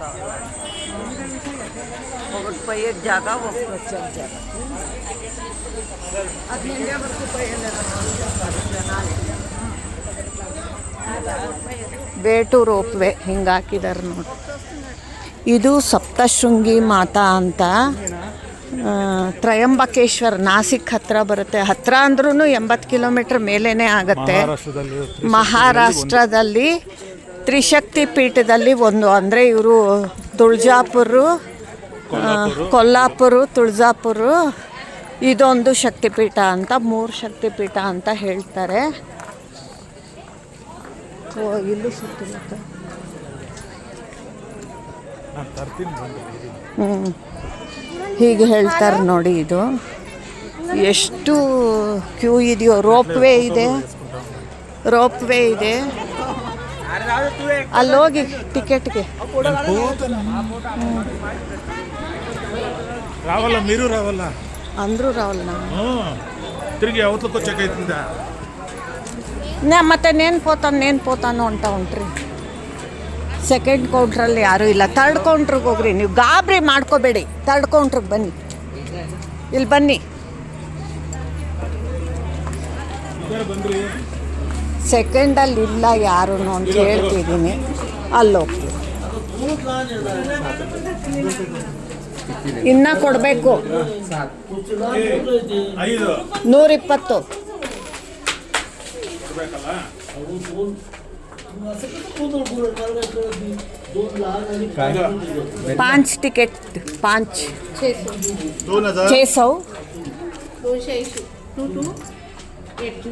ಹೋಗೋಕ್ಕಾಗಲ್ಲ ಒಬ್ಬಟ್ಟು ಪೈಯಕ್ಕೆ ಜಾಗ ಜಾಗ ಹಿಂಗೆ ಬೇಟು ರೋಪ್ವೆ ಹಿಂಗೆ ಹಾಕಿದಾರೆ ನೋಡಿ. ಇದು ಸಪ್ತಶೃಂಗಿ ಮಾತಾ ಅಂತ ತ್ರಯಂಬಕೇಶ್ವರ್ ನಾಸಿಕ್ ಹತ್ರ ಬರುತ್ತೆ. ಹತ್ರ ಅಂದ್ರೂ ಎಂಬತ್ತು ಕಿಲೋಮೀಟ್ರ್ ಮೇಲೇ ಆಗುತ್ತೆ. ಮಹಾರಾಷ್ಟ್ರದಲ್ಲಿ ತ್ರಿಶಕ್ತಿ ಪೀಠದಲ್ಲಿ ಒಂದು ಅಂದರೆ ಇವರು ತುಳಜಾಪುರ ಕೊಲ್ಲಾಪುರ. ತುಳ್ಜಾಪುರ ಇದೊಂದು ಶಕ್ತಿಪೀಠ ಅಂತ ಮೂರು ಶಕ್ತಿಪೀಠ ಅಂತ ಹೇಳ್ತಾರೆ. ಓ ಇಲ್ಲೂ ಸುತ್ತಮುತ್ತ ಹ್ಞೂ ಹೀಗೆ ಹೇಳ್ತಾರೆ ನೋಡಿ ಇದು. ಎಷ್ಟು ಕ್ಯೂ ಇದೆಯೋ ರೋಪ್ ವೇ ಇದೆ. ರೋಪ್ ವೇ ಇದೆ. ಅಲ್ಲೋಗಿ ಟಿಕೆಟ್ಗೆ రావాలా మీరు రావాలా ಅಂದರೂ ರಾವಲ್ನ తిరిగి అవతలకు వచ్చాకైతుందా ನೇ ಮತ್ತೆ ನೇನು ಪೋತಾನ ನೇನು ಪೋತಾನೋ ಅಂತ ಹೊಂಟ್ರಿ ಸೆಕೆಂಡ್ ಕೌಂಟ್ರಲ್ಲಿ ಯಾರೂ ಇಲ್ಲ ತರ್ಡ್ ಕೌಂಟ್ರಿಗೆ ಹೋಗ್ರಿ ನೀವು ಗಾಬರಿ ಮಾಡ್ಕೋಬೇಡಿ ತರ್ಡ್ ಕೌಂಟ್ರಿಗೆ ಬನ್ನಿ ಇಲ್ಲಿ ಬನ್ನಿ ಬಂದ್ರಿ ಸೆಕೆಂಡಲ್ಲಿ ಇಲ್ಲ ಯಾರು ಅಂತ ಹೇಳ್ತಿದ್ದೀನಿ ಅಲ್ಲೋಗಿ ಇನ್ನ ಕೊಡಬೇಕು ಐದು ನೂರಿಪ್ಪತ್ತು ಕೊಡ್ಬೇಕಲ್ಲ पाँच टिकट पाँच दोन हजार छः सौ दोनशे ऐंशी टू टू एट टू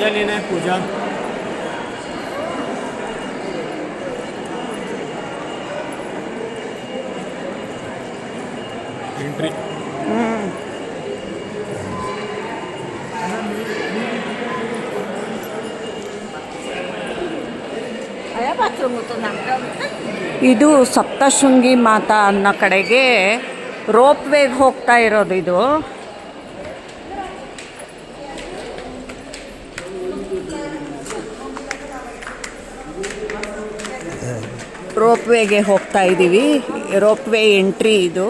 दाखव मला पूजा लेना है पूजा एंट्री ಇದು ಸಪ್ತಶೃಂಗಿ ಮಾತಾ ಅನ್ನೋ ಕಡೆಗೆ ರೋಪ್ ವೇಗೆ ಹೋಗ್ತಾ ಇರೋದು ಇದು ರೋಪ್ ವೇಗೆ ಹೋಗ್ತಾ ಇದ್ದೀವಿ. ರೋಪ್ ವೇ ಎಂಟ್ರಿ ಇದು.